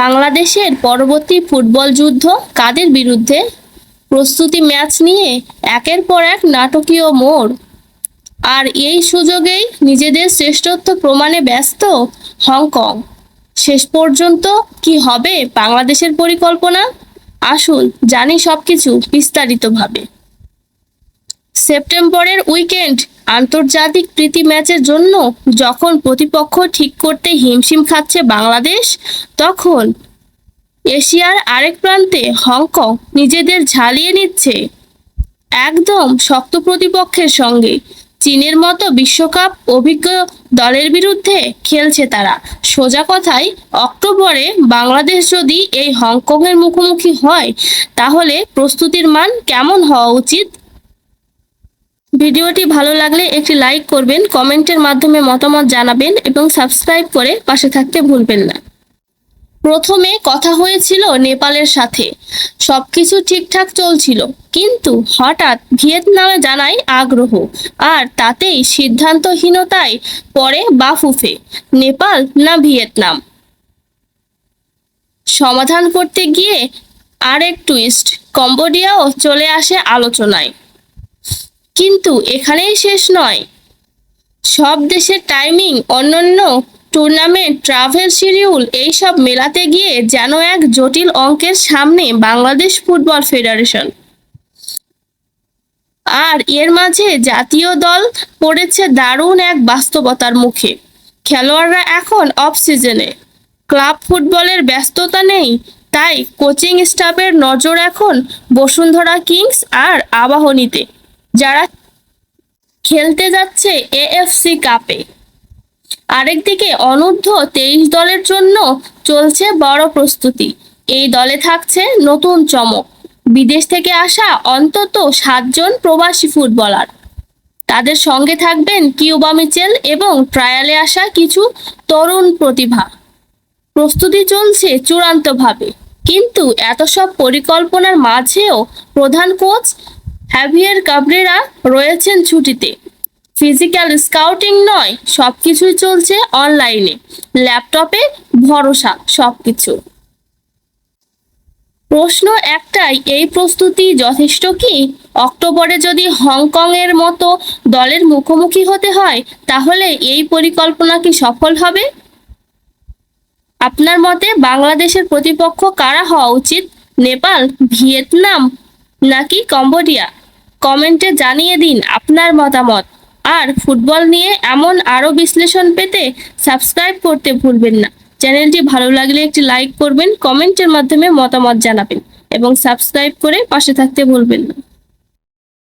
বাংলাদেশের পরবর্তী ফুটবল যুদ্ধ কাদের বিরুদ্ধে? প্রস্তুতি ম্যাচ নিয়ে একের পর এক নাটকীয় মোড়। আর এই সুযোগেই নিজেদের শ্রেষ্ঠত্ব প্রমাণে ব্যস্ত হংকং। শেষ পর্যন্ত কি হবে বাংলাদেশের পরিকল্পনা? আসুন জানি সবকিছু বিস্তারিতভাবে। সেপ্টেম্বরের উইকেন্ড আন্তর্জাতিক প্রীতি ম্যাচের জন্য যখন প্রতিপক্ষ ঠিক করতে হিমশিম খাচ্ছে বাংলাদেশ, তখন এশিয়ার আরেক প্রান্তে হংকং নিজেদের ঝালিয়ে নিচ্ছে। একদম শক্ত প্রতিপক্ষের সঙ্গে চীনের মতো বিশ্বকাপ অভিজ্ঞ দলের বিরুদ্ধে খেলছে তারা। সোজা কথায় অক্টোবরে বাংলাদেশ যদি এই হংকংয়ের মুখোমুখি হয়, তাহলে প্রস্তুতির মান কেমন হওয়া উচিত? ভিডিওটি ভালো লাগলে একটি লাইক করবেন, কমেন্টের মাধ্যমে মতামত জানাবেন এবং সাবস্ক্রাইব করে পাশে থাকতে ভুলবেন না। প্রথমে কথা হয়েছিল নেপালের সাথে। সবকিছু ঠিকঠাক চলছিল, কিন্তু হঠাৎ ভিয়েতনামে জানায় আগ্রহ, আর তাতেই সিদ্ধান্তহীনতায় পড়ে বাফুফে, নেপাল না ভিয়েতনাম। সমাধান করতে গিয়ে আরেক টুইস্ট, কম্বোডিয়াও চলে আসে আলোচনায়। কিন্তু এখানেই শেষ নয়। সব দেশের টাইমিং অন্যান্য টুর্নামেন্ট ট্রাভেল শিডিউল এইসব মেলাতে গিয়ে যেন এক জটিল অঙ্কের সামনে বাংলাদেশ ফুটবল ফেডারেশন। আর এর মাঝে জাতীয় দল পড়েছে দারুণ এক বাস্তবতার মুখে। খেলোয়াড়রা এখন অফ সিজনে ক্লাব ফুটবলের ব্যস্ততা নেই, তাই কোচিং স্টাফের নজর এখন বসুন্ধরা কিংস আর আবাহনীতে। যারা খেলতে যাচ্ছে এএফসি কাপে আরেকদিকে অনূর্ধ্ব তেইশ দলের জন্য চলছে বড় প্রস্তুতি। এই দলে থাকছে নতুন চমক। বিদেশ থেকে আসা অন্তত সাতজন প্রবাসী ফুটবলার। তাদের সঙ্গে থাকবেন কিউবা মিচেল এবং ট্রায়ালে আসা কিছু তরুণ প্রতিভা। প্রস্তুতি চলছে চূড়ান্তভাবে। কিন্তু এত সব পরিকল্পনার মাঝেও প্রধান কোচ হ্যাভিয়ার কাবরেরা রয়েছেন ছুটিতে। ফিজিক্যাল স্কাউটিং নয় সব কিছুই চলছে অনলাইনে। ল্যাপটপে ভরসা সব কিছু প্রশ্ন একটাই, এই প্রস্তুতি যথেষ্ট কি? অক্টোবরে যদি হংকং এর মতো দলের মুখোমুখি হতে হয়, তাহলে এই পরিকল্পনা কি সফল হবে? আপনার মতে বাংলাদেশের প্রতিপক্ষ কারা হওয়া উচিত? নেপাল, ভিয়েতনাম নাকি কম্বোডিয়া? কমেন্টে জানিয়ে দিন আপনার মতামত। আর ফুটবল নিয়ে এমন আরও বিশ্লেষণ পেতে সাবস্ক্রাইব করতে ভুলবেন না। চ্যানেলটি ভালো লাগলে একটি লাইক করবেন, কমেন্টের মাধ্যমে মতামত জানাবেন এবং সাবস্ক্রাইব করে পাশে থাকতে ভুলবেন না।